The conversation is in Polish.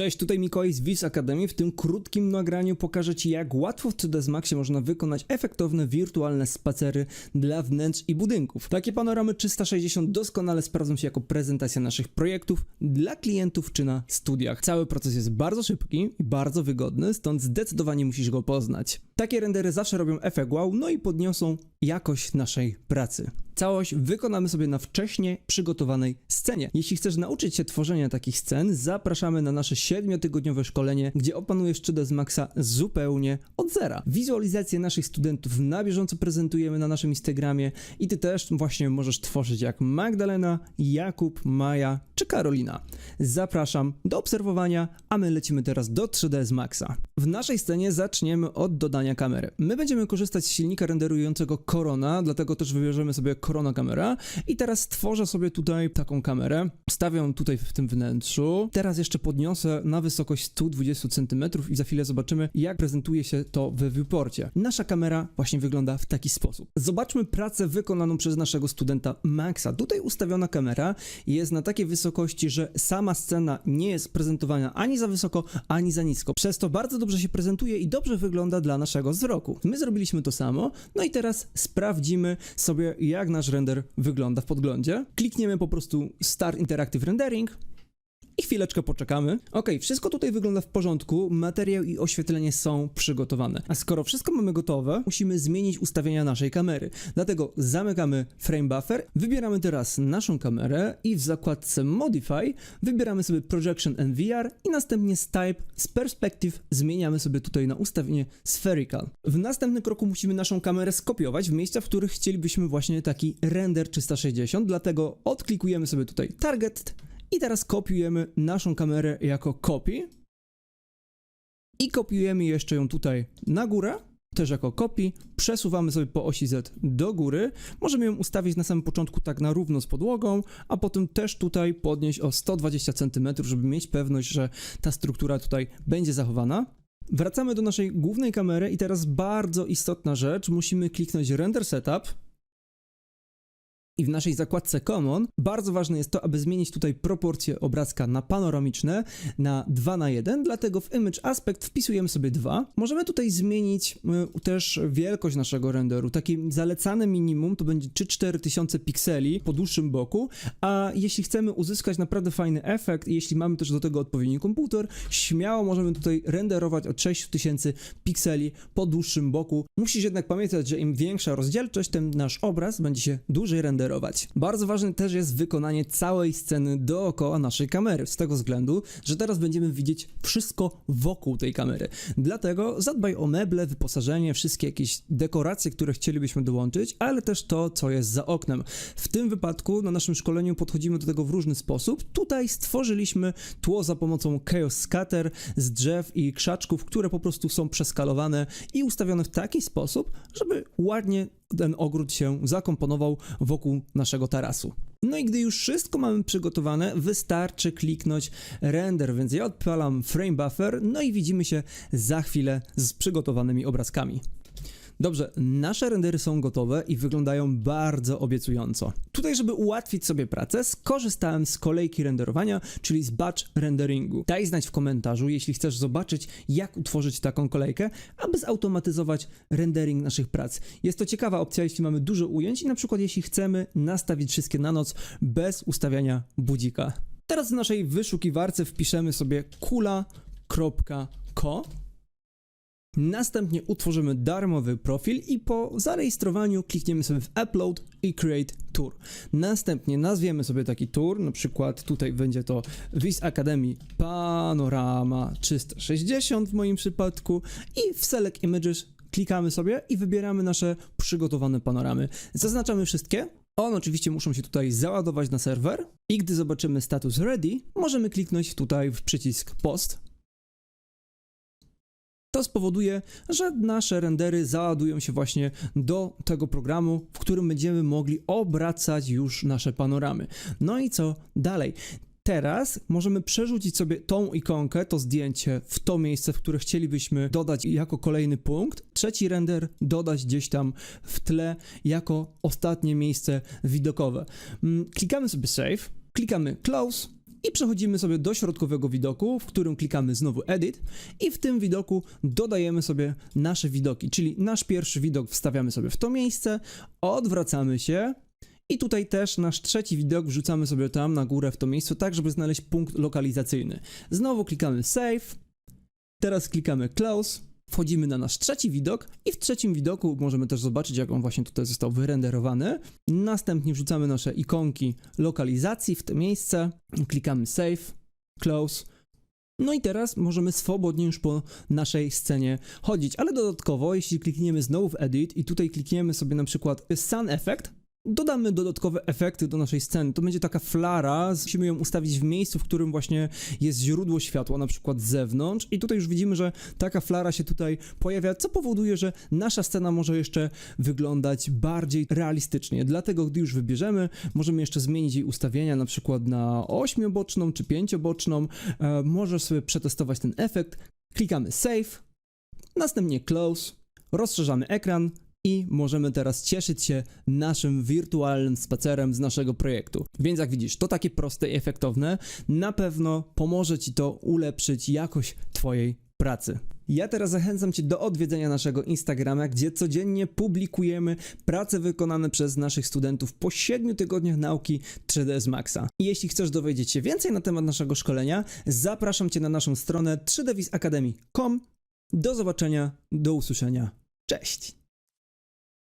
Cześć, tutaj Mikołaj z Vis Academy. W tym krótkim nagraniu pokażę Ci, jak łatwo w 3ds Maxie można wykonać efektowne wirtualne spacery dla wnętrz i budynków. Takie panoramy 360 doskonale sprawdzą się jako prezentacja naszych projektów dla klientów czy na studiach. Cały proces jest bardzo szybki i bardzo wygodny, stąd zdecydowanie musisz go poznać. Takie rendery zawsze robią efekt wow, no i podniosą jakość naszej pracy. Całość wykonamy sobie na wcześnie przygotowanej scenie. Jeśli chcesz nauczyć się tworzenia takich scen, zapraszamy na nasze 7-tygodniowe szkolenie, gdzie opanujesz 3ds Maxa zupełnie od zera. Wizualizację naszych studentów na bieżąco prezentujemy na naszym Instagramie i ty też właśnie możesz tworzyć jak Magdalena, Jakub, Maja czy Karolina. Zapraszam do obserwowania, a my lecimy teraz do 3ds Maxa. W naszej scenie zaczniemy od dodania kamery. My będziemy korzystać z silnika renderującego Corona, dlatego też wybierzemy sobie Corona kamera i teraz stworzę sobie tutaj taką kamerę. Stawiam tutaj w tym wnętrzu. Teraz jeszcze podniosę na wysokość 120 cm i za chwilę zobaczymy jak prezentuje się to w viewporcie. Nasza kamera właśnie wygląda w taki sposób. Zobaczmy pracę wykonaną przez naszego studenta Maxa. Tutaj ustawiona kamera jest na takiej wysokości, że sama scena nie jest prezentowana ani za wysoko, ani za nisko. Przez to bardzo dobrze się prezentuje i dobrze wygląda dla naszego wzroku. My zrobiliśmy to samo, no i teraz sprawdzimy sobie, jak nasz render wygląda w podglądzie. Klikniemy po prostu Start Interactive Rendering. I chwileczkę poczekamy. Ok, wszystko tutaj wygląda w porządku, materiał i oświetlenie są przygotowane. A skoro wszystko mamy gotowe, musimy zmienić ustawienia naszej kamery. Dlatego zamykamy frame buffer, wybieramy teraz naszą kamerę i w zakładce Modify wybieramy sobie Projection and VR i następnie z Type, z Perspective zmieniamy sobie tutaj na ustawienie Spherical. W następnym kroku musimy naszą kamerę skopiować w miejsca, w których chcielibyśmy właśnie taki render 360, dlatego odklikujemy sobie tutaj Target i teraz kopiujemy naszą kamerę jako copy. I kopiujemy jeszcze ją tutaj na górę, też jako copy. Przesuwamy sobie po osi Z do góry. Możemy ją ustawić na samym początku tak na równo z podłogą, a potem też tutaj podnieść o 120 cm, żeby mieć pewność, że ta struktura tutaj będzie zachowana. Wracamy do naszej głównej kamery i teraz bardzo istotna rzecz. Musimy kliknąć Render Setup i w naszej zakładce Common bardzo ważne jest to, aby zmienić tutaj proporcje obrazka na panoramiczne na 2 na 1, dlatego w Image Aspect wpisujemy sobie 2. Możemy tutaj zmienić y, też wielkość naszego renderu. Takie zalecane minimum to będzie 3-4 tysiące pikseli po dłuższym boku, a jeśli chcemy uzyskać naprawdę fajny efekt i jeśli mamy też do tego odpowiedni komputer, śmiało możemy tutaj renderować od 6000 pikseli po dłuższym boku. Musisz jednak pamiętać, że im większa rozdzielczość, tym nasz obraz będzie się dłużej Bardzo ważne też jest wykonanie całej sceny dookoła naszej kamery, z tego względu, że teraz będziemy widzieć wszystko wokół tej kamery. Dlatego zadbaj o meble, wyposażenie, wszystkie jakieś dekoracje, które chcielibyśmy dołączyć, ale też to, co jest za oknem. W tym wypadku na naszym szkoleniu podchodzimy do tego w różny sposób. Tutaj stworzyliśmy tło za pomocą Chaos Scatter z drzew i krzaczków, które po prostu są przeskalowane i ustawione w taki sposób, żeby ładnie ten ogród się zakomponował wokół naszego tarasu. No i gdy już wszystko mamy przygotowane, wystarczy kliknąć render, więc ja odpalam frame buffer, no i widzimy się za chwilę z przygotowanymi obrazkami. Dobrze, nasze rendery są gotowe i wyglądają bardzo obiecująco. Tutaj, żeby ułatwić sobie pracę, skorzystałem z kolejki renderowania, czyli z batch renderingu. Daj znać w komentarzu, jeśli chcesz zobaczyć, jak utworzyć taką kolejkę, aby zautomatyzować rendering naszych prac. Jest to ciekawa opcja, jeśli mamy dużo ujęć i na przykład jeśli chcemy nastawić wszystkie na noc bez ustawiania budzika. Teraz w naszej wyszukiwarce wpiszemy sobie kula.co Następnie utworzymy darmowy profil i po zarejestrowaniu klikniemy sobie w Upload i Create Tour. Następnie nazwiemy sobie taki tour, na przykład tutaj będzie to Vis Academy Panorama 360 w moim przypadku i w Select Images klikamy sobie i wybieramy nasze przygotowane panoramy. Zaznaczamy wszystkie. One oczywiście muszą się tutaj załadować na serwer i gdy zobaczymy status ready, możemy kliknąć tutaj w przycisk post to spowoduje, że nasze rendery załadują się właśnie do tego programu, w którym będziemy mogli obracać już nasze panoramy. No i co dalej? Teraz możemy przerzucić sobie tą ikonkę, to zdjęcie w to miejsce, w które chcielibyśmy dodać jako kolejny punkt. Trzeci render dodać gdzieś tam w tle jako ostatnie miejsce widokowe. Mm, Klikamy sobie save, klikamy close i przechodzimy sobie do środkowego widoku, w którym klikamy znowu Edit i w tym widoku dodajemy sobie nasze widoki, czyli nasz pierwszy widok wstawiamy sobie w to miejsce, odwracamy się i tutaj też nasz trzeci widok wrzucamy sobie tam na górę w to miejsce, tak żeby znaleźć punkt lokalizacyjny. Znowu klikamy Save, teraz klikamy Close, wchodzimy na nasz trzeci widok i w trzecim widoku możemy też zobaczyć, jak on właśnie tutaj został wyrenderowany. Następnie wrzucamy nasze ikonki lokalizacji w to miejsce, klikamy Save, Close. No i teraz możemy swobodnie już po naszej scenie chodzić, ale dodatkowo, jeśli klikniemy znowu w Edit i tutaj klikniemy sobie na przykład Sun Effect, dodamy dodatkowe efekty do naszej sceny. To będzie taka flara, musimy ją ustawić w miejscu, w którym właśnie jest źródło światła, na przykład z zewnątrz. I tutaj już widzimy, że taka flara się tutaj pojawia, co powoduje, że nasza scena może jeszcze wyglądać bardziej realistycznie. Dlatego, gdy już wybierzemy, możemy jeszcze zmienić jej ustawienia, na przykład na ośmioboczną czy pięcioboczną. E, możesz sobie przetestować ten efekt. Klikamy Save, następnie Close, rozszerzamy ekran i możemy teraz cieszyć się naszym wirtualnym spacerem z naszego projektu. Więc jak widzisz, to takie proste i efektowne. Na pewno pomoże Ci to ulepszyć jakość Twojej pracy. Ja teraz zachęcam Cię do odwiedzenia naszego Instagrama, gdzie codziennie publikujemy prace wykonane przez naszych studentów po 7 tygodniach nauki 3ds Maxa. I jeśli chcesz dowiedzieć się więcej na temat naszego szkolenia, zapraszam Cię na naszą stronę 3dwisacademy.com. Do zobaczenia, do usłyszenia. Cześć!